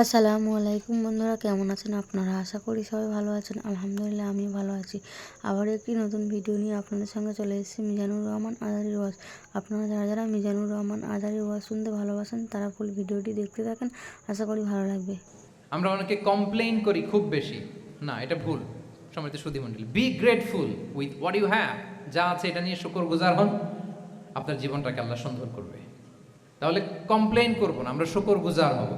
আসসালামু আলাইকুম বন্ধুরা, কেমন আছেন আপনারা? আশা করি সবাই ভালো আছেন। আলহামদুলিল্লাহ আমি ভালো আছি। আবার একটি নতুন ভিডিও নিয়ে আপনাদের সঙ্গে চলে এসেছি, মিজানুর রহমান আজারি ওয়াজ। আপনারা যারা যারা মিজানুর রহমান আজারি ওয়াজ শুনতে ভালোবাসেন, তারা ফুল ভিডিওটি দেখতে থাকেন। আশা করি ভালো লাগবে। আমরা অনেকে কমপ্লেন করি খুব বেশি। না, এটা ভুল। সমৃদ্ধ সুদী মন্ডলী be grateful with what you have যা আছে এটা নিয়ে শুকর গুজার হন। আপনার জীবনটাকে আল্লাহ সুন্দর করবে। তাহলে কমপ্লেন করব না, আমরা শুকর গুজার হব।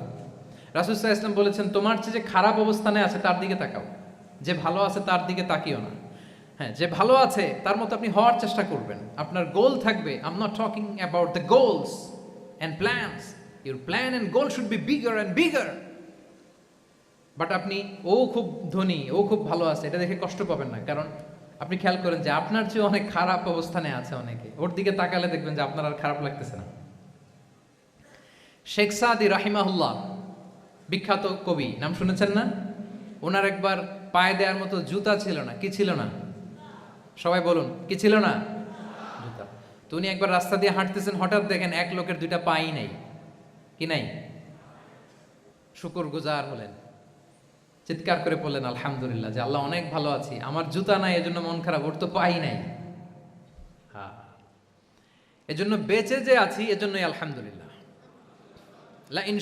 রাসুসাহ ইসলাম বলেছেন, তোমার যে খারাপ অবস্থানে আছে, তার দিকে তাকাও। যে ভালো আছে, তার দিকে তাকিও না। হ্যাঁ যে ভালো আছে, তার মতো আপনি হওয়ার চেষ্টা করবেন। আপনার গোল থাকবে I'm not talking about the goals and plans your plan and goal should be bigger and bigger but আপনি, ও খুব ধনী, ও খুব ভালো আছে, এটা দেখে কষ্ট পাবেন না। কারণ আপনি খেয়াল করেন যে আপনার চেয়ে অনেক খারাপ অবস্থানে আছে অনেকে। ওর দিকে তাকালে দেখবেন যে আপনার আর খারাপ লাগতেছে না। শেখ সাদি রাহিমাহুল্লাহ বিখ্যাত কবি, নাম শুনেছেন না? ওনার একবার পায়ে দেওয়ার মতো জুতা ছিল না, কি ছিল না? সবাই বলুন, কি ছিল না? জুতা। তো উনি একবার রাস্তা দিয়ে হাঁটতেছেন, হঠাৎ দেখেন এক লোকের দুইটা পাই নাই। কি নাই? শুকুর গুজার হলেন। চিৎকার করে বললেন, আলহামদুলিল্লাহ, যে আল্লাহ অনেক ভালো আছি। আমার জুতা নাই, এজন্য মন খারাপ, ওর তো পাই নাই। হ্যাঁ এজন্য বেঁচে যে আছি, এজন্যই আলহামদুলিল্লাহ। লা ইন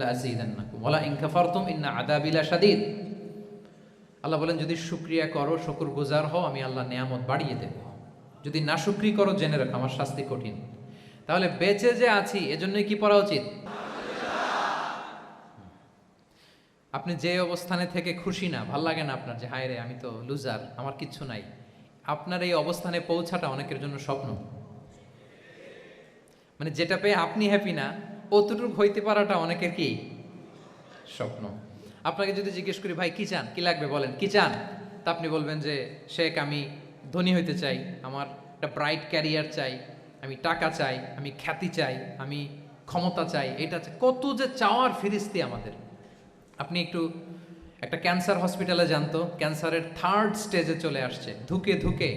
লা আযীদান্নাকুম ওয়া লা ইন কাফারতুম ইন্না আযাবি লাশাদীদ আল্লাহ বলেন, যদি শুকরিয়া করো শুকর গুজার হও, আমি আল্লাহ নিয়ামত বাড়িয়ে দেব। যদি না শুকরি করো, জেনে রাখো, আমার শাস্তি কঠিন। তাহলে বেঁচে যে আছি, এজন্যই কি পড়া উচিত? আপনি যে অবস্থানে থেকে খুশি না, ভালো লাগে না আপনার, যে, হায় রে, আমি তো লুজার, আমার কিচ্ছু নাই। আপনার এই অবস্থানে পৌঁছাটা অনেকের জন্য স্বপ্ন। মানে যেটা পেয়ে আপনি হ্যাপি না অতটুকু হইতে পারাটা অনেকের কি? স্বপ্ন। আপনাকে যদি জিজ্ঞেস করি, ভাই, কি চান? কি লাগবে? বলেন, কি চান? তা আপনি বলবেন যে, শেখ, আমি ধনী হইতে চাই, আমার একটা ব্রাইট ক্যারিয়ার চাই, আমি টাকা চাই, আমি খ্যাতি চাই, আমি ক্ষমতা চাই, এটা কত যে চাওয়ার ফিরিস্তি আমাদের। আপনি একটু একটা ক্যান্সার হসপিটালে জানতো ক্যান্সারের থার্ড স্টেজে চলে আসছে, ধুকে ধুকে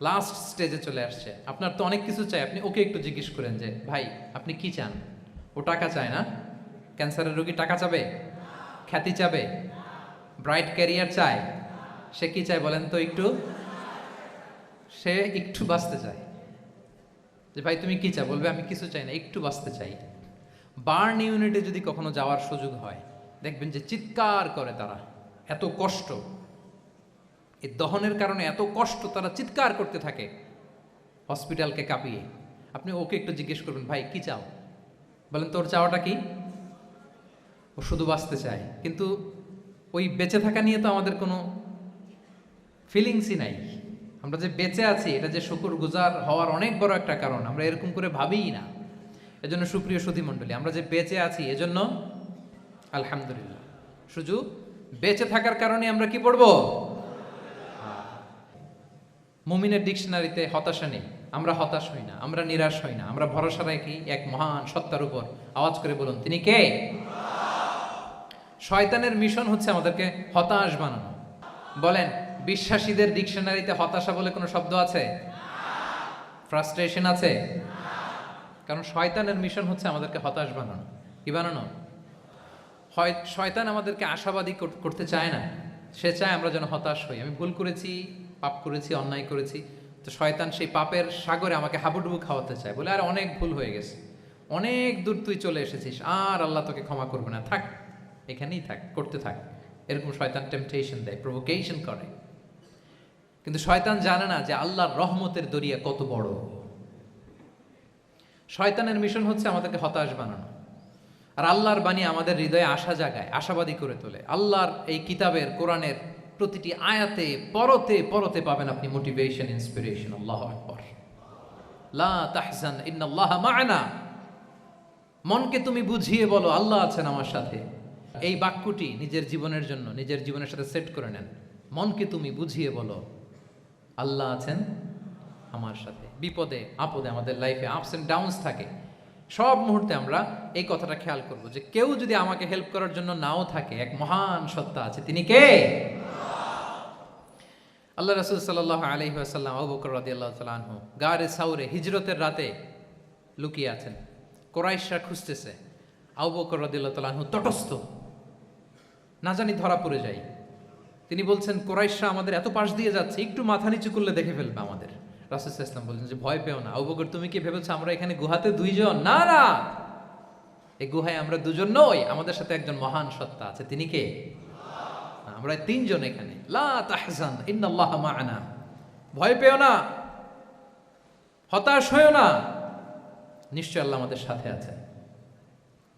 লাস্ট স্টেজে চলে আসছে। আপনার তো অনেক কিছু চাই, আপনি ওকে একটু জিজ্ঞেস করেন যে, ভাই, আপনি কি চান? ও টাকা চায় না। ক্যান্সারের রোগী টাকা চাবে? খ্যাতি চাবে? ব্রাইট ক্যারিয়ার চায়? সে কি চায় বলেন তো একটু? সে একটু বাঁচতে চায়। যে ভাই, তুমি কি চাও? বলবে, আমি কিছু চাই না, একটু বাঁচতে চাই। বার্ন ইউনিটে যদি কখনো যাওয়ার সুযোগ হয়, দেখবেন যে চিৎকার করে তারা। এত কষ্ট। এই দহনের কারণে এত কষ্ট তারা চিৎকার করতে থাকে। হসপিটালকে কাঁপিয়ে। আপনি ওকে একটু জিজ্ঞেস করবেন, ভাই, কি চাও? বলেন, তোর চাওয়াটা কি? ও শুধু বাঁচতে চায়। কিন্তু ওই বেঁচে থাকা নিয়ে তো আমাদের কোনো ফিলিংসই নাই। আমরা যে বেঁচে আছি, এটা যে শুকুর গুজার হওয়ার অনেক বড় একটা কারণ, আমরা এরকম করে ভাবিই না। এজন্য সুপ্রিয় সুধী মণ্ডলী, আমরা যে বেঁচে আছি, এজন্য আলহামদুলিল্লাহ। শুধু বেঁচে থাকার কারণে আমরা কি পড়ব? মুমিনের ডিকশনারিতে হতাশা নেই। আমরা হতাশ হই না, আমরা নিরাশ হই না, আমরা ভরসা রাখি এক মহান সত্তার উপর আওয়াজ করে বলুন, তিনি কে? শয়তানের মিশন হচ্ছে আমাদেরকে হতাশ বানানো। বলেন, বিশ্বাসীদের ডিকশনারিতে হতাশা বলে কোনো শব্দ আছে? ফ্রাস্ট্রেশন আছে? কারণ শয়তানের মিশন হচ্ছে আমাদেরকে হতাশ বানানো। কি বানানো? হয়, শয়তান আমাদেরকে আশাবাদী করতে চায় না। সে চায় আমরা যেন হতাশ হই। আমি ভুল করেছি, পাপ করেছি, অন্যায় করেছি। তো শয়তান সেই পাপের সাগরে আমাকে হাবুডুবু খাওয়াতে চায় বলে, আর, অনেক ভুল হয়ে গেছে। অনেক দূর তুই চলে এসেছিস। আর আল্লাহ তোকে ক্ষমা করবে না। থাক, এখানেই থাক, করতে থাক। এরকম শয়তান টেম্পটেশন দেয় প্রভোকেশন করে। কিন্তু শয়তান জানে না যে আল্লাহর রহমতের দরিয়া কত বড়। শয়তানের মিশন হচ্ছে আমাদেরকে হতাশ বানানো। আর আল্লাহর বাণী আমাদের হৃদয়ে আশা জাগায়, আশাবাদী করে তোলে। আল্লাহর এই কিতাবের, কোরআনের প্রতিটি আয়াতে, পরতে পরতে পাবেন আপনি মোটিভেশন ইন্সপিরেশন আল্লাহ আকবর। লা তাহজান, ইন্নাল্লাহ মা'ানা। মনকে তুমি বুঝিয়ে বলো, আল্লাহ আছেন আমার সাথে। এই বাক্যটি নিজের জীবনের জন্য, নিজের জীবনের সাথে সেট করে নেন। মনকে তুমি বুঝিয়ে বলো, আল্লাহ আছেন আমার সাথে। বিপদে, আপদে আমাদের লাইফে আপস এন্ড ডাউনস থাকে। সব মুহূর্তে আমরা এই কথাটা খেয়াল করব যে কেউ যদি আমাকে হেল্প করার জন্য নাও থাকে, এক মহান সত্তা আছে, তিনি কে? আল্লাহ রসুল সাল্লাহ আলহি আসাল্লাম আবুকর রাদি আল্লাহ তালু গারে সাউরে হিজরতের রাতে লুকিয়ে আছেন। কোরাইশরা খুঁজতেছে, আবু বকর রাদিল্লাহ তালাহু তটস্থ। না জানি ধরা পড়ে যাই। তিনি বলছেন কোরাইশা আমাদের এত পাশ দিয়ে যাচ্ছে, একটু মাথা নিচু করলে দেখে ফেলবে আমাদের। রাসুল ইসলাম বলছেন যে, ভয় পেও না। আবু তুমি কি ভেবেছো আমরা এখানে গুহাতে দুইজন? না না। এই গুহায় আমরা দুজন নই। আমাদের সাথে একজন মহান সত্তা আছে। তিনি কে? আমরা তিনজন এখানে। লা তাহজান, ইন্নাল্লাহ মা'ানা। ভয় পেও না। হতাশ হয়েও না। নিশ্চয় আল্লাহ আমাদের সাথে আছে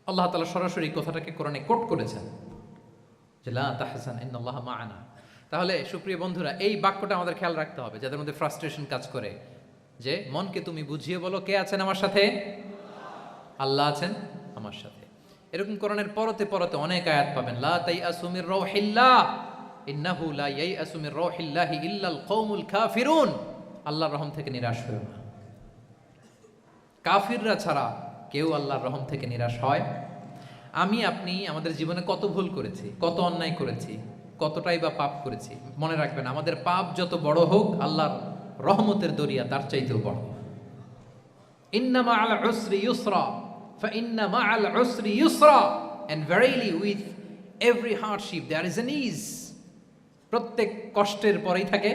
আল্লাহ তালা সরাসরি কথাটাকে কোরআনে কোট করেছেন যে, লা তাহজান, ইন্নাল্লাহ মা'ানা। তাহলে সুপ্রিয় বন্ধুরা, এই বাক্যটা আমাদের খেয়াল রাখতে হবে, যাদের মধ্যে ফ্রাস্ট্রেশন কাজ করে। যে, মনকে তুমি বুঝিয়ে বলো কে আছেন আমার সাথে? আল্লাহ আছেন আমার সাথে। এরকম কোরআনের পরতে পরতে অনেক আয়াত পাবেন, লা তাই আসুমির রৌহিল্লাহ, ইন্নাহু লা ইয়াই আসুমির রৌহিল্লাহি ইল্লাল কৌমুল কাফিরুন। আল্লাহর রহম থেকে নিরাশ হয়েও না। কাফিররা ছাড়া কেউ আল্লাহর রহম থেকে নিরাশ হয়। আমি, আপনি, আমাদের জীবনে কত ভুল করেছি, কত অন্যায় করেছি কতটাই বা পাপ করেছি মনে রাখবেন আমাদের পাপ যত বড় হোক আল্লাহর রহমতের দরিয়া তার চাইতেও বড় ইন্নামা আল উসরি ইউসরা فإن مع العسر يسرا and verily with every hardship there is an ease প্রত্যেক কষ্টের পরেই থাকে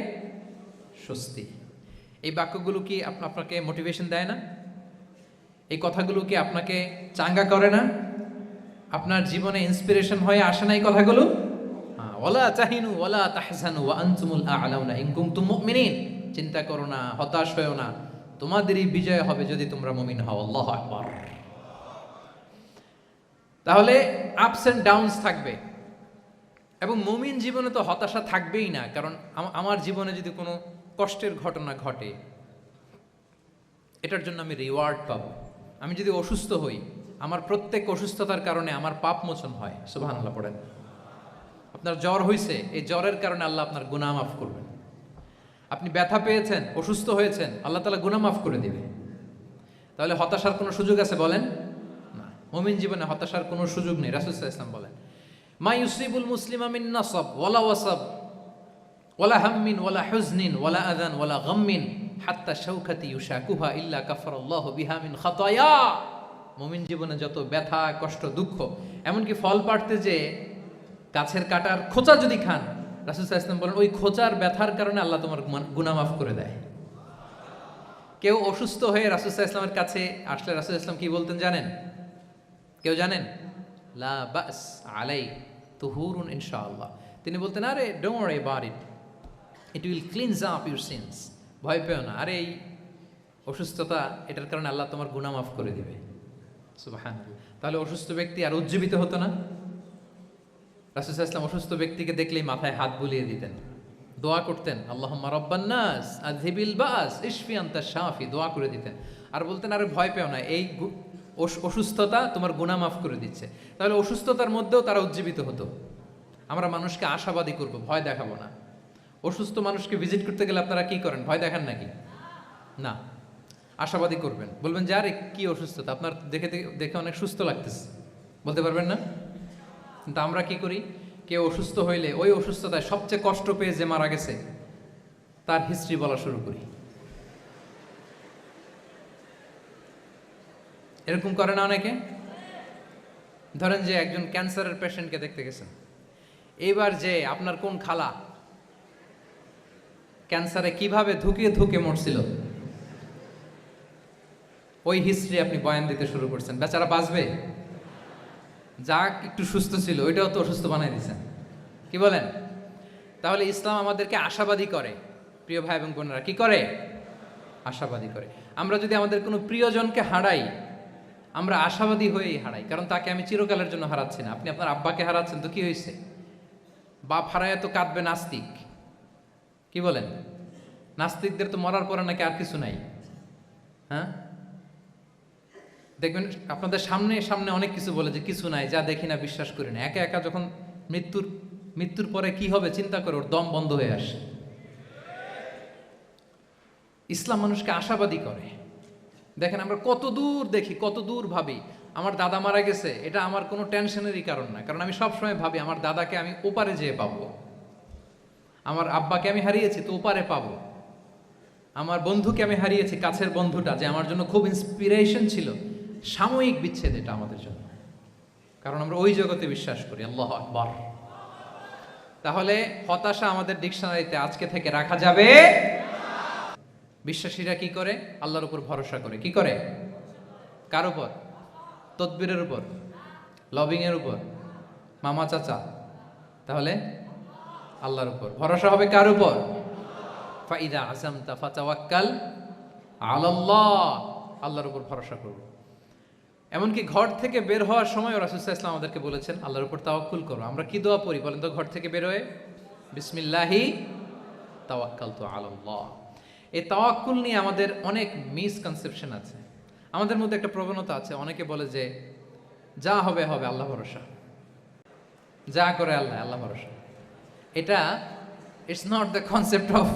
স্বস্তি এই বাক্যগুলো কি আপ- আপনাকে মোটিভেশন দেয় না এই কথাগুলো কি আপনাকে চাঙ্গা করে না আপনার জীবনে ইন্সপিরেশন হয়ে আসে না এই কথাগুলো ওয়ালা তাহিনু ওয়া আনতুমুল আ'লাউনা। ইন কুনতুম মুমিনিন, চিন্তা করো না, হতাশ না। তোমাদেরই বিজয় হবে যদি তোমরা মুমিন হও। আকবার। তাহলে আপস এন্ড ডাউনস থাকবে। এবং মুমিন জীবনে তো হতাশা থাকবেই না, কারণ আমার জীবনে যদি কোনো কষ্টের ঘটনা ঘটে, এটার জন্য আমি রিওয়ার্ড পাবো। আমি যদি অসুস্থ হই, আমার প্রত্যেক অসুস্থতার কারণে আমার পাপ মোচন হয়। সুবাহান আল্লাহ পড়েন। আপনার জ্বর হয়েছে এই জ্বরের কারণে আল্লাহ আপনার গুনাহ মাফ করবেন। আপনি ব্যথা পেয়েছেন, অসুস্থ হয়েছেন, আল্লাহ তালা গুনাহ মাফ করে দেবে। তাহলে হতাশার কোনো সুযোগ আছে বলেন? না। মমিন জীবনে হতাশার কোনো সুযোগ নেই, রাসুল ইসলাম বলেন, মা ইউসিবুল মুসলিম আমিন নাসব, ওয়ালা ওয়াসব, ওয়ালা হাম্মিন, ওয়ালা হুজনিন, ওয়ালা আদান ওয়ালা গাম্মিন, হাত্তা শৌখাতি ইউশাকুহা ইল্লা কাফারাল্লাহু বিহা মিন খাতায়া। মুমিন জীবনে যত ব্যথা, কষ্ট, দুঃখ, এমনকি ফল পাড়তে যে গাছের কাটার খোঁচা যদি খান, রাসুল ইসলাম বলেন, ওই খোঁচার ব্যথার কারণে আল্লাহ তোমার গুনাহ মাফ করে দেয়। কেউ অসুস্থ হয়ে রাসুসাহ ইসলামের কাছে আসলে রাসুল ইসলাম কি বলতেন জানেন? কেউ জানেন? লা বাস আলাই তুহুরুন ইনশাআল্লাহ। তিনি বলতেন, আরে don't about it it will cleanse up your sins ভয় পেও না। আরে, এই অসুস্থতা, এটার কারণে আল্লাহ তোমার গুনাহ মাফ করে দিবে। সুবাহান তাহলে অসুস্থ ব্যক্তি আর উজ্জীবিত হতো না? রাসুসাহ ইসলাম অসুস্থ ব্যক্তিকে দেখলেই মাথায় হাত বুলিয়ে দিতেন। দোয়া করতেন আল্লাহ রব্বান্নাস আজহিবিল বাস, ইশফি আন্তা দোয়া করে দিতেন। আর বলতেন, আরে ভয় পেও না, এই অসুস্থতা তোমার গুণা মাফ করে দিচ্ছে। তাহলে অসুস্থতার মধ্যেও তারা উজ্জীবিত হতো। আমরা মানুষকে আশাবাদী করব, ভয় দেখাবো না। অসুস্থ মানুষকে ভিজিট করতে গেলে আপনারা কি করেন, ভয় দেখান নাকি? না। আশাবাদী করবেন। বলবেন যে, আরে কি অসুস্থতা, আপনার দেখে- দেখে অনেক সুস্থ লাগতেছে। বলতে পারবেন না? কিন্তু আমরা কি করি? কেউ অসুস্থ হইলে ওই অসুস্থতায় সবচেয়ে কষ্ট পেয়ে যে মারা গেছে, তার হিস্ট্রি বলা শুরু করি। এরকম করে না অনেকে? ধরেন যে একজন ক্যান্সারের পেশেন্টকে দেখতে গেছেন। এইবার যে আপনার কোন খালা ক্যান্সারে কীভাবে ধুকে ধুকে মরছিল, ওই হিস্ট্রি আপনি বয়ান দিতে শুরু করছেন। বেচারা বাঁচবে? যা একটু সুস্থ ছিল, ওইটাও তো অসুস্থ বানাই দিয়েছেন কি বলেন? তাহলে ইসলাম আমাদেরকে আশাবাদী করে, প্রিয় ভাই এবং বোনেরা, কি করে? আশাবাদী করে। আমরা যদি আমাদের কোনো প্রিয়জনকে হারাই, আমরা আশাবাদী হয়েই হারাই, কারণ তাকে আমি চিরকালের জন্য হারাচ্ছি না। আপনি আপনার আব্বাকে হারাচ্ছেন, তো কি হয়েছে? বাপ হারায় তো কাঁদবে নাস্তিক। কি বলেন? নাস্তিকদের তো মরার পরে নাকি আর কিছু নাই। হ্যাঁ? দেখবেন আপনাদের সামনে সামনে অনেক কিছু বলে যে কিছু নাই, যা দেখি না বিশ্বাস করি না। একা একা যখন মৃত্যুর মৃত্যুর পরে কি হবে চিন্তা করে ওর দম বন্ধ হয়ে আসে। ইসলাম মানুষকে আশাবাদী করে। দেখেন আমরা কত দূর দেখি, কত দূর ভাবি, আমার দাদা মারা গেছে, এটা আমার কোনো টেনশনেরই কারণ না। কারণ আমি সবসময় ভাবি, আমার দাদাকে আমি ওপারে যেয়ে পাবো। আমার আব্বাকে আমি হারিয়েছি, তো ওপারে পাবো। আমার বন্ধুকে আমি হারিয়েছি, কাছের বন্ধুটা, যে আমার জন্য খুব ইন্সপিরেশন ছিল। সাময়িক বিচ্ছেদ এটা আমাদের জন্য। কারণ আমরা ওই জগতে বিশ্বাস করি, আল্লাহ আকবার। তাহলে হতাশা আমাদের ডিকশনারিতে আজকে থেকে রাখা যাবে। বিশ্বাসীরা কি করে? আল্লাহর উপর ভরসা করে। কি করে? কার উপর? তদবিরের উপর? লবিং এর উপর? মামা চাচা? তাহলে আল্লাহর উপর। ভরসা হবে কার উপর? ফাইদা আসাম তাফা ফাতাওয়াক্কাল আলাল্লাহ। আল্লাহর উপর ভরসা করব। এমনকি ঘর থেকে বের হওয়ার সময় রাসুল্লাহ ইসলাম আমাদেরকে বলেছেন, আল্লাহর উপর তাওয়াক্কুল করো। আমরা কি দোয়া পড়ি বলেন তো? ঘর থেকে বের হয়ে? বিসমিল্লাহি তাওয়াক্কাল তো আলাল্লাহ। এই তাওয়াক্কুল নিয়ে আমাদের অনেক মিসকনসেপশন আছে। আমাদের মধ্যে একটা প্রবণতা আছে, অনেকে বলে যে, যা হবে হবে, আল্লাহ ভরসা। যা করে আল্লাহ আল্লাহ ভরসা। এটা it's not the concept of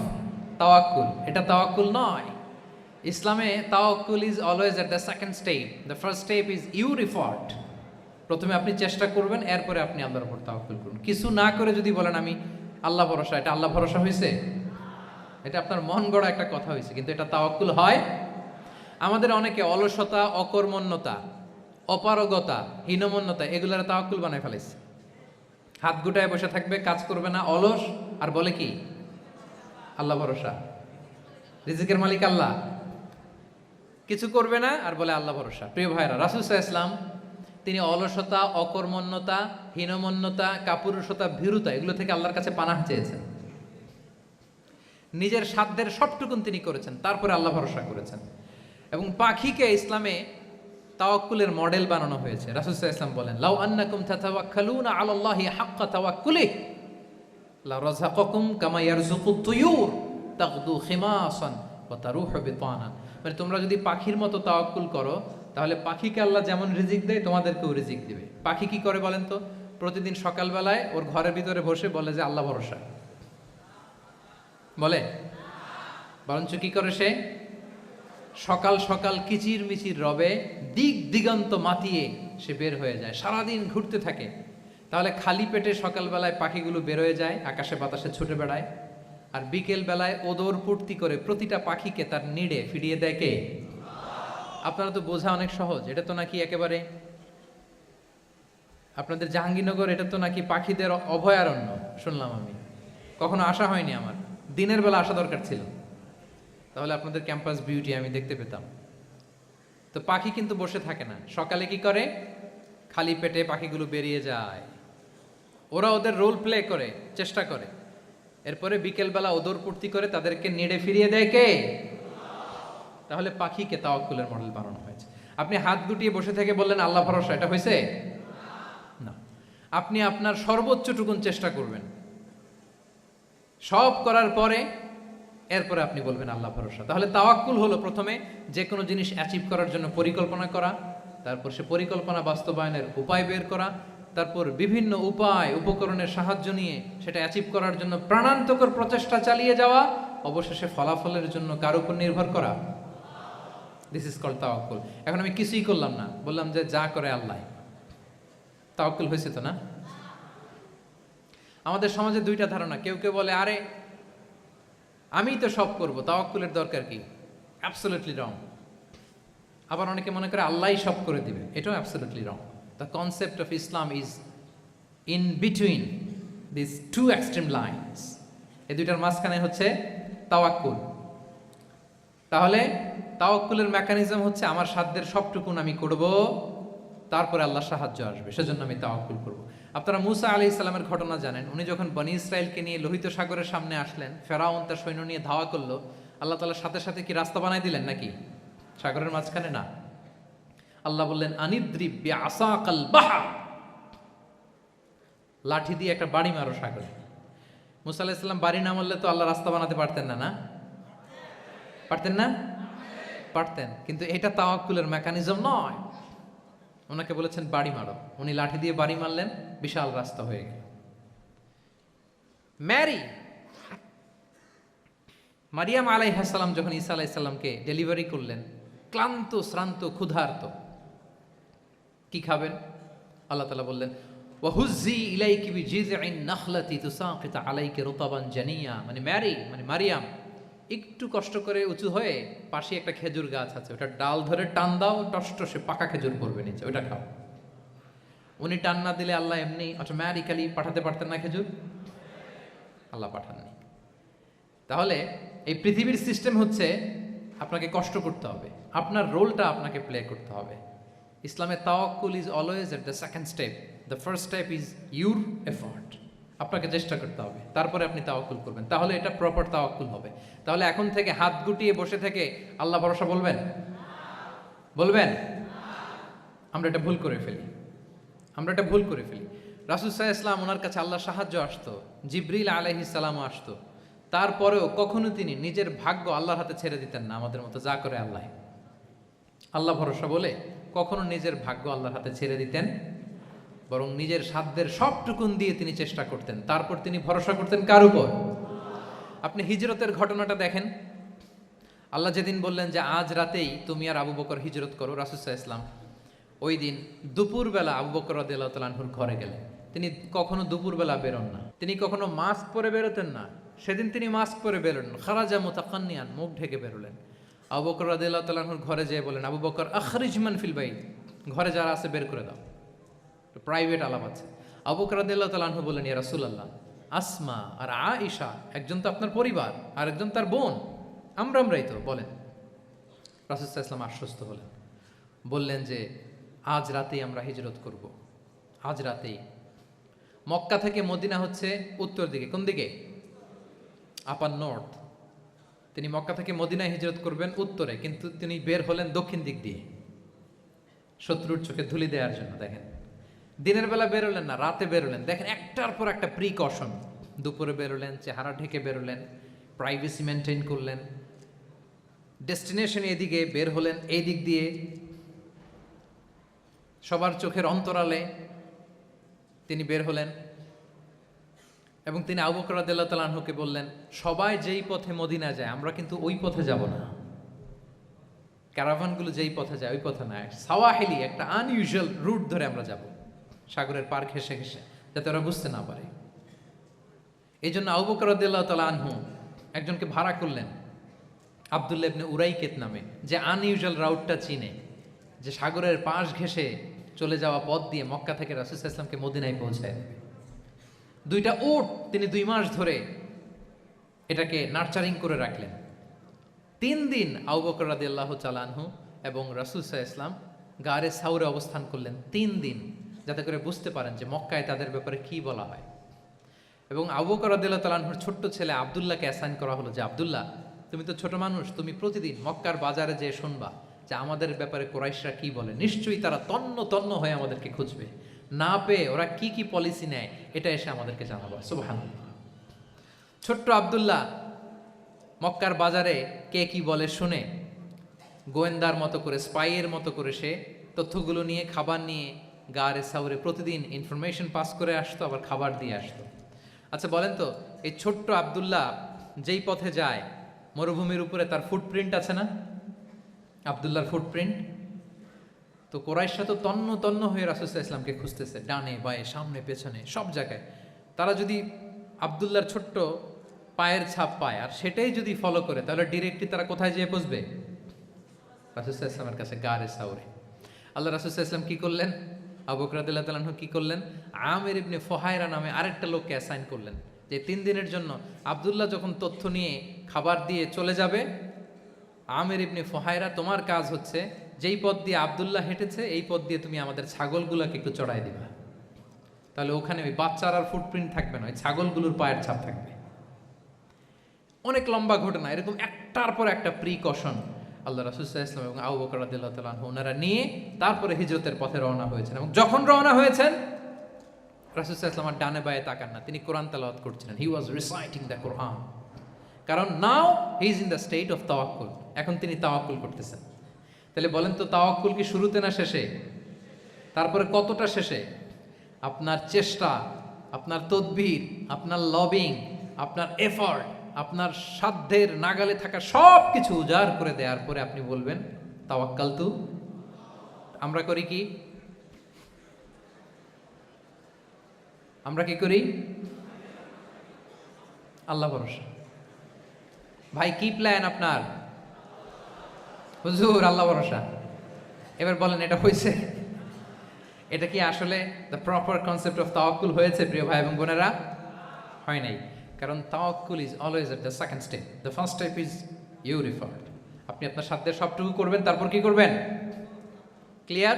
তাওয়াক্কুল। এটা তাওয়াক্কুল নয়। ইসলামে তাওয়াক্কুল is always at the second step. The first step is your effort প্রথমে আপনি চেষ্টা করবেন, এরপরে আপনি আল্লাহর উপর তাওয়াক্কুল করুন। কিছু না করে যদি বলেন আমি আল্লাহ ভরসা, এটা আল্লাহ ভরসা হয়েছে এটা আপনার মন গড়া একটা কথা হয়েছে কিন্তু এটা তাওয়াক্কুল হয়? আমাদের অনেকে অলসতা, অকর্মণ্যতা, অপারগতা, হীনমন্যতা, এগুলোর তাওয়াক্কুল বানায় ফেলেছে হাত গুটায় বসে থাকবে, কাজ করবে না, অলস, আর বলে কি? আল্লাহ ভরসা। রিজিকের মালিক আল্লাহ। কিছু করবে না আর বলে আল্লাহ ভরসা। প্রিয় ভাইরা রাসুল ইসলাম তিনি অলসতা, অকর্মণ্যতা, হীনমন্যতা, কাপুরুষতা, ভীরুতা, এগুলো থেকে আল্লাহর কাছে পানাহ চেয়েছেন। নিজের সাধ্যের সবটুকুন তিনি করেছেন, তারপরে আল্লাহ ভরসা করেছেন। এবং পাখিকে ইসলামে তাওয়াক্কুলের মডেল বানানো হয়েছে। রাসুলসাহ ইসলাম বলেন, লাউ আন্নাকুম তাতাওয়াক্কালুনা আলাল্লাহি হাক্কা তাওয়াক্কুলি, লা রাযাকাকুম কামা ইয়ারযুকু তুয়ুর তাগদু খিমাসান ওয়া তারুহু বিতানা। মানে তোমরা যদি পাখির মতো তাওয়াক্কুল করো, তাহলে পাখিকে আল্লাহ যেমন রিজিক দেয়, তোমাদেরকেও রিজিক দিবে। পাখি কি করে বলেন তো? প্রতিদিন সকালবেলায় ওর ঘরের ভিতরে বসে বলে যে, আল্লাহ ভরসা। বলে? বরঞ্চ কি করে সে? সকাল সকাল কিচির মিচির রবে দিক দিগন্ত মাতিয়ে সে বের হয়ে যায়। সারাদিন ঘুরতে থাকে। তাহলে খালি পেটে সকালবেলায় পাখিগুলো বের হয়ে যায়, আকাশে বাতাসে ছুটে বেড়ায়। আর বিকেল বেলায় ওদর পূর্তি করে প্রতিটা পাখিকে তার নিড়ে ফিরিয়ে দেয় কে? আপনারা তো বোঝা অনেক সহজ, এটা তো নাকি একেবারে আপনাদের জাহাঙ্গীরনগর, এটা তো নাকি পাখিদের অভয়ারণ্য, শুনলাম আমি। কখনো আসা হয়নি আমার, দিনের বেলা আসা দরকার ছিল। তাহলে আপনাদের ক্যাম্পাস বিউটি আমি দেখতে পেতাম। তো পাখি কিন্তু বসে থাকে না, সকালে কি করে? খালি পেটে পাখিগুলো বেরিয়ে যায়। ওরা ওদের রোল প্লে করে, চেষ্টা করে। এরপরে বিকেলবেলা ওদর পূর্তি করে তাদেরকে নেড়ে ফিরিয়ে দেয় কে? তাহলে পাখিকে তাওয়াক্কুলের মডেল বানানো হয়েছে। আপনি হাত গুটিয়ে বসে থেকে বললেন, আল্লাহ ভরসা, এটা হয়েছে? না। আপনি আপনার সর্বোচ্চটুকুন চেষ্টা করবেন। সব করার পরে, এরপরে আপনি বলবেন, আল্লাহ ভরসা। তাহলে তাওয়াক্কুল হলো প্রথমে যে কোনো জিনিস অ্যাচিভ করার জন্য পরিকল্পনা করা, তারপর সে পরিকল্পনা বাস্তবায়নের উপায় বের করা তারপর বিভিন্ন উপায়, উপকরণের সাহায্য নিয়ে সেটা অ্যাচিভ করার জন্য প্রাণান্তকর প্রচেষ্টা চালিয়ে যাওয়া, অবশেষে ফলাফলের জন্য কার উপর নির্ভর করা? দিস ইজ কল তাওয়াক্কুল। এখন আমি কিছুই করলাম না। বললাম যে যা করে আল্লাহ। তাওয়াক্কুল হয়েছে তো না? আমাদের সমাজে দুইটা ধারণা। কেউ কেউ বলে, আরে, আমি তো সব করব। তাওয়াক্কুলের দরকার কি? অ্যাবসোলিউটলি রং আবার অনেকে মনে করে, আল্লাহই সব করে দিবে। এটাও absolutely wrong the concept of Islam is in between this two extreme lines এই দুইটার মাঝখানে হচ্ছে তাওয়াক্কুল। তাহলে তাওয়াক্কুলের মেকানিজম হচ্ছে আমার সাধ্যের সবটুকুন আমি করব, তারপরে আল্লাহ সাহায্য আসবে, সেজন্য আমি তাওয়াক্কুল করব। আপনারা মুসা আলি ইসলামের ঘটনা জানেন, উনি যখন বনি ইসরায়েলকে নিয়ে লোহিত সাগরের সামনে আসলেন, ফেরাউন তার সৈন্য নিয়ে ধাওয়া করল, আল্লাহ তালার সাথে সাথে কি রাস্তা বানাই দিলেন নাকি? সাগরের মাঝখানে না। আল্লাহ বললেন আনিদ্রিব আসাকাল বাহা লাঠি দিয়ে একটা বাড়ি মারো সাগরে। মুসা আলাহ বাড়ি না মারলে তো আল্লাহ রাস্তা বানাতে পারতেন না না? পারতেন না? পারতেন। কিন্তু এটা তাওয়াক্কুলের মেকানিজম নয়। ওনাকে বলেছেন, বাড়ি মারো। উনি লাঠি দিয়ে বাড়ি মারলেন, বিশাল রাস্তা হয়ে গেল। ম্যারি, মারিয়াম আলাইহাসাল্লাম যখন ঈসা আলাইসাল্লামকে ডেলিভারি করলেন, ক্লান্ত, শ্রান্ত, ক্ষুধার্ত কি খাবেন? আল্লাহ তালা বললেন ওয়াহুজি ইলাইকি বিজিযইন নাখলাতি তুসাকিত আলাইকে রুতাবান জানিয়া। মানে ম্যারি মানে মারিয়াম, একটু কষ্ট করে উঁচু হয়ে পাশে একটা খেজুর গাছ আছে। ওটা ডাল ধরে টান দাও টসটসে পাকা খেজুর পড়বে নিচে ওটা খাও। উনি টান না দিলে আল্লাহ এমনি অটোমেটিক্যালি পাঠাতে পারতেন না খেজুর? আল্লাহ পাঠাননি। তাহলে এই পৃথিবীর সিস্টেম হচ্ছে আপনাকে কষ্ট করতে হবে। আপনার রোলটা আপনাকে প্লে করতে হবে। ইসলামে তাওয়াক্কুল is always at the second step the first step is your effort আপনাকে চেষ্টা করতে হবে। তারপরে আপনি তাওয়াক্কুল করবেন। তাহলে এটা প্রপার তাওয়াক্কুল হবে। তাহলে এখন থেকে হাত গুটিয়ে বসে থেকে আল্লাহ ভরসা বলবেন? বলবেন? আমরা এটা ভুল করে ফেলি। আমরা এটা ভুল করে ফেলি। রাসুল সাহা ইসলাম ওনার কাছে আল্লাহ সাহায্য আসতো। জিব্রিল আলহিসাল্লামও আসতো। তারপরেও কখনো তিনি নিজের ভাগ্য আল্লাহর হাতে ছেড়ে দিতেন না। আমাদের মতো যা করে আল্লাহ। আল্লাহ ভরসা বলে কখনো নিজের ভাগ্য আল্লাহর হাতে ছেড়ে দিতেন, বরং নিজের সাধ্যের সবটুকুন দিয়ে তিনি চেষ্টা করতেন। তারপর তিনি ভরসা করতেন কার উপর? আপনি হিজরতের ঘটনাটা দেখেন। আল্লাহ যেদিন বললেন যে, আজ রাতেই তুমি আর আবু বকর হিজরত করো রাসুসাহ ইসলাম ওই দিন দুপুরবেলা আবু বকর রদিল্লাহুর ঘরে গেলেন। তিনি কখনো দুপুরবেলা বেরোন না। তিনি কখনো মাস্ক পরে বেরোতেন না। সেদিন তিনি মাস্ক পরে বেরোলেন। খারাজা মোতাকান্নিয়ান মুখ ঢেকে বেরোলেন। আবু বকর রদিল্লাহুর ঘরে যেয়ে বলেন আবু বকর আখরিজমান ফিল বাই ঘরে যারা আছে বের করে দাও। প্রাইভেট আলাপ আছে। আবু বকর রদিল্লাহ তালাহু বলেন ইয়া রাসূলুল্লাহ, আসমা আর আ আয়েশা একজন তো আপনার পরিবার, আর একজন তার বোন। আমরা আমরাই তো। বলেন। রাসুল ইসলাম আশ্বস্ত হলেন। বললেন যে, আজ রাতেই আমরা হিজরত করব। আজ রাতেই। মক্কা থেকে মদিনা হচ্ছে উত্তর দিকে। কোন দিকে? আপার নর্থ তিনি মক্কা থেকে মদিনায় হিজরত করবেন উত্তরে, কিন্তু তিনি বের হলেন দক্ষিণ দিক দিয়ে, শত্রুর চোখে ধুলি দেওয়ার জন্য, দেখেন। দিনের বেলা বেরোলেন না, রাতে বেরোলেন দেখেন, একটার পর একটা প্রিকশন দুপুরে বেরোলেন চেহারা ঢেকে বেরোলেন প্রাইভেসি মেনটেন করলেন। ডেস্টিনেশন এদিকে বের হলেন, এই দিক দিয়ে। সবার চোখের অন্তরালে তিনি বের হলেন। এবং তিনি আবু বকরাদিল্লাহ তালাহুকে বললেন, সবাই যেই পথে মদিনা যায়, আমরা কিন্তু ওই পথে যাব না। ক্যারাভানগুলো যেই পথে যায়, ওই পথে না। সাওয়াহিলি, একটা আনইউজুয়াল রুট ধরে আমরা যাব। সাগরের পার ঘেসে ঘেসে যাতে ওরা বুঝতে না পারে। এই জন্য আবু বকরাদিল্লাহ তালা আনহু একজনকে ভাড়া করলেন আবদুল্লাহ ইবনে উরাইকেত নামে, যে আনইউজুয়াল রাউটটা চিনে, যে সাগরের পাশ ঘেসে চলে যাওয়া পথ দিয়ে মক্কা থেকে রাসুল ইসলামকে মদিনায় পৌঁছায় দুইটা ওট তিনি দুই মাস ধরে এটাকে নার্চারিং করে রাখলেন। তিন দিন আউ বকর রাদি আল্লাহ চালানহু এবং রাসুল সাহা ইসলাম গারে সাউরে অবস্থান করলেন তিন দিন, যাতে করে বুঝতে পারেন যে মক্কায় তাদের ব্যাপারে কি বলা হয়। এবং আবু বকর রাদিল্লাহ তালানহুর ছোট্ট ছেলে আবদুল্লাহকে অ্যাসাইন করা হলো যে, আবদুল্লাহ, তুমি তো ছোট মানুষ, তুমি প্রতিদিন মক্কার বাজারে যেয়ে শুনবা যে আমাদের ব্যাপারে কোরাইশরা কি বলে। নিশ্চয়ই তারা তন্ন তন্ন হয়ে আমাদেরকে খুঁজবে। না পেয়ে ওরা কি কি পলিসি নেয়, এটা এসে আমাদেরকে জানাব। সুবহান ছোট্ট আবদুল্লাহ, মক্কার বাজারে কে কি বলে শুনে গোয়েন্দার মতো করে স্পাইয়ের মতো করে সে তথ্যগুলো নিয়ে, খাবার নিয়ে গাড়ে সাউরে প্রতিদিন ইনফরমেশন পাস করে আসতো, আবার খাবার দিয়ে আসতো। আচ্ছা বলেন তো, এই ছোট্ট আবদুল্লাহ যেই পথে যায়, মরুভূমির উপরে তার ফুটপ্রিন্ট আছে না? আবদুল্লাহর ফুটপ্রিন্ট তো কোরাইশা তো তন্ন তন্ন হয়ে রাসুসাহ ইসলামকে খুঁজতেছে, ডানে, বায়ে, সামনে, পেছনে, সব জায়গায়। তারা যদি আবদুল্লাহর ছোট্ট পায়ের ছাপ পায় আর সেটাই যদি ফলো করে, তাহলে ডিরেক্টলি তারা কোথায় যেয়ে পৌঁছবে? রাসুসাহ ইসলামের কাছে, গারে সাউরে। আল্লাহ রাসুসাহ ইসলাম কি করলেন? আবুকরাদুল্লাহ তালাহ কি করলেন? আমের ইবনে ফহায়রা নামে আরেকটা লোককে অ্যাসাইন করলেন, যে তিন দিনের জন্য আবদুল্লাহ যখন তথ্য নিয়ে খাবার দিয়ে চলে যাবে, আমের ইবনে ফহায়রা তোমার কাজ হচ্ছে যেই পথ দিয়ে আবদুল্লাহ হেঁটেছে, এই পথ দিয়ে তুমি আমাদের ছাগলগুলোকে একটু চড়াই দিবা। তাহলে ওখানে ওই বাচ্চার আর ফুটপ্রিন্ট থাকবে না, ওই ছাগলগুলোর পায়ের ছাপ থাকবে। অনেক লম্বা ঘটনা, এরকম একটার পর একটা প্রিকশন আল্লাহ রাসুসাহ ইসলাম এবং আবু বকর রাদিল্লাহ তালাহ ওনারা নিয়ে তারপরে হিজরতের পথে রওনা হয়েছেন এবং যখন রওনা হয়েছেন রাসুসাহ ইসলাম আর ডানে বায়ে তাকান না, তিনি কোরআন তালাওয়াত করছিলেন। হি ওয়াজ রিসাইটিং দ্য কোরআন কারণ now he is in the state of তাওয়াক্কুল এখন তিনি তাওয়াক্কুল করতেছেন। তাহলে বলেন তো তাওয়াক্কুল কি শুরুতে না শেষে? তারপরে কতটা শেষে? আপনার চেষ্টা, আপনার তদবির, আপনার লবিং, আপনার এফর্ট আপনার সাধ্যের নাগালে থাকা সব কিছু উজাড় করে দেওয়ার পরে আপনি বলবেন, তাওয়াক্কাল তু। আমরা করি কি? আমরা কি করি? আল্লাহ ভরসা। ভাই, কি প্ল্যান আপনার? হুজুর, আল্লাহ ভরসা। এবার বলেন, এটা হয়েছে এটা কি আসলে দ্য প্রপার কনসেপ্ট অফ তাওয়াক্কুল হয়েছে, প্রিয় ভাই এবং বোনেরা? হয় নাই। কারণ তাওয়াক্কুল is always at the second step the first step is your effort আপনি আপনার সাধ্যের সবটুকু করবেন, তারপর কি করবেন? ক্লিয়ার